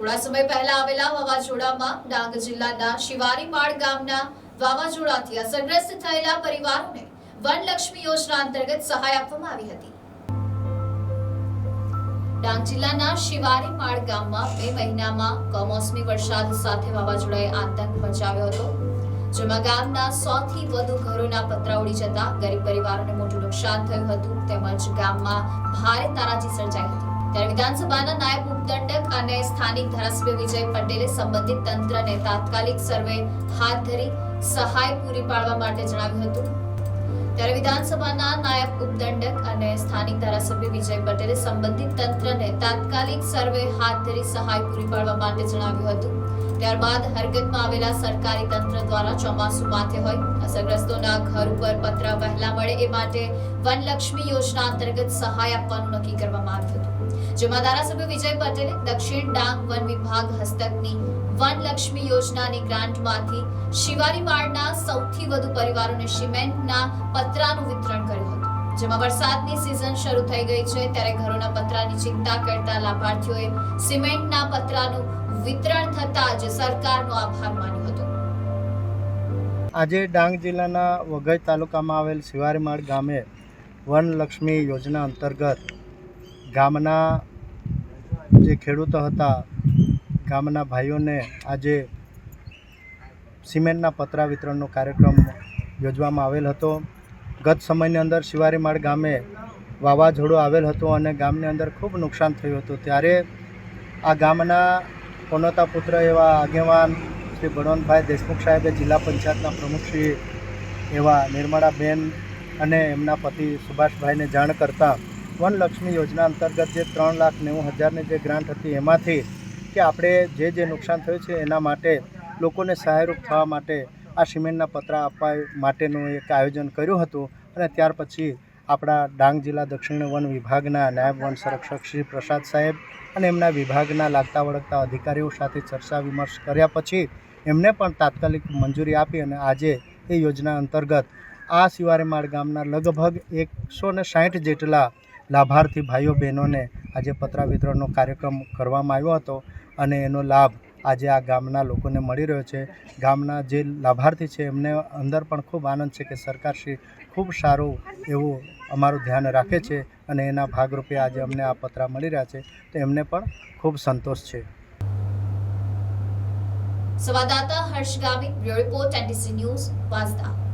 થોડા સમય પહેલા આવેલા વાવાઝોડામાં ડાંગ જિલ્લાના શિવારીમાળ ગામના વાવાઝોડાથી અસરગ્રસ્ત થયેલા પરિવારોને વનલક્ષ્મી યોજના અંતર્ગત સહાય આપવામાં આવી હતી. ડાંગ જિલ્લાના શિવારીમાળ ગામમાં બે મહિનામાં કમોસમી વરસાદ સાથે વાવાઝોડાએ આતંક મચાવ્યો હતો, જેમાં ગામના સો થી વધુ ઘરોના પતરા ઉડી જતા ગરીબ પરિવારોને મોટું નુકસાન થયું હતું, તેમજ ગામમાં ભારે તારાજી સર્જાઈ હતી. વિધાનસભાના નાયબ ઉપદંડક અને સ્થાનિક ધારાસભ્ય વિજય પટેલે સંબંધિત તંત્રને તાત્કાલિક સર્વે હાથ ધરી સહાય પૂરી પાડવા માટે જણાવ્યું હતું. ત્યારે વિધાનસભાના નાયબ ઉપદંડક અને સ્થાનિક ધારાસભ્ય વિજય પટેલે સંબંધિત તંત્રને તાત્કાલિક સર્વે હાથ ધરી સહાય પૂરી પાડવા માટે જણાવ્યું હતું. ત્યારબાદ હરકતમાં આવેલા સરકારી તંત્ર દ્વારા ચોમાસું માથે હોય. અસરગ્રસ્તોના ઘર ઉપર પતરા વહેલા મળે એ માટે વનલક્ષ્મી યોજના અંતર્ગત સહાય આપવાનું નક્કી કરવામાં આવ્યું હતું. જેમાં ધારાસભ્ય વિજય પટેલે દક્ષિણ ડાંગ વન વિભાગ હસ્તકની વનલક્ષ્મી યોજનાની ગ્રાન્ટમાંથી શિવારીમાળના સૌથી વધુ પરિવારોને સિમેન્ટના પતરાનું વિતરણ કર્યું હતું. જેમાં વરસાદની સિઝન શરૂ થઈ ગઈ છે, ત્યારે ઘરોના પતરાની ચિંતા કરતા લાભાર્થીઓએ સિમેન્ટના પતરાનું વિતરણ થતા જ સરકારનો આભાર માન્યો હતો. આજે ડાંગ જિલ્લાના વઘઈ તાલુકામાં આવેલ શિવારીમાળ ગામે વનલક્ષ્મી યોજના અંતર્ગત ગામના જે ખેડૂતો હતા, ગામના ભાઈઓને આજે સિમેન્ટના પતરા વિતરણનો કાર્યક્રમ યોજવામાં આવેલ હતો. ગત સમયની અંદર શિવારીમાળ ગામે વાવાઝોડું આવેલ હતું અને ગામની અંદર ખૂબ નુકસાન થયું હતું. ત્યારે આ ગામના પોનોતા પુત્ર એવા આગેવાન શ્રી બળવંતભાઈ દેશમુખ સાહેબે જિલ્લા પંચાયતના પ્રમુખ શ્રી એવા નિર્મળાબેન અને એમના પતિ સુભાષભાઈને જાણ કરતાં વનલક્ષ્મી યોજના અંતર્ગત જે ત્રણ લાખ નેવું હજારની જે ગ્રાન્ટ હતી એમાંથી કે આપણે જે જે નુકસાન થયું છે એના માટે લોકોને સહાયરૂપ થવા માટે આ સિમેન્ટના પતરા આપવા માટેનું એક આયોજન કર્યું હતું અને ત્યાર પછી આપણા ડાંગ જિલ્લા દક્ષિણ વન વિભાગના નાયબ વન સંરક્ષક શ્રી પ્રસાદ સાહેબ અને એમના વિભાગના લાગતા વળગતા અધિકારીઓ સાથે ચર્ચા વિમર્શ કર્યા પછી એમને પણ તાત્કાલિક મંજૂરી આપી અને આજે એ યોજના અંતર્ગત આ શિવારેમાળ ગામના લગભગ એકસો ને સાઠ જેટલા લાભાર્થી ભાઈઓ બહેનોને આજે પત્રા વિતરણનો કાર્યક્રમ કરવામાં આવ્યો હતો અને એનો લાભ આજે આ ગામના લોકોને મળી રહ્યો છે. ગામના જે લાભાર્થી છે, એમને અંદર પણ ખૂબ આનંદ છે કે સરકારશ્રી ખૂબ સારું એવું અમારું ધ્યાન રાખે છે અને એના ભાગરૂપે આજે અમને આ પતરા મળી રહ્યા છે. તો એમને પણ ખૂબ સંતોષ છે. સંવાદદાતા Harsh Gamit report, NDC news, Vansda.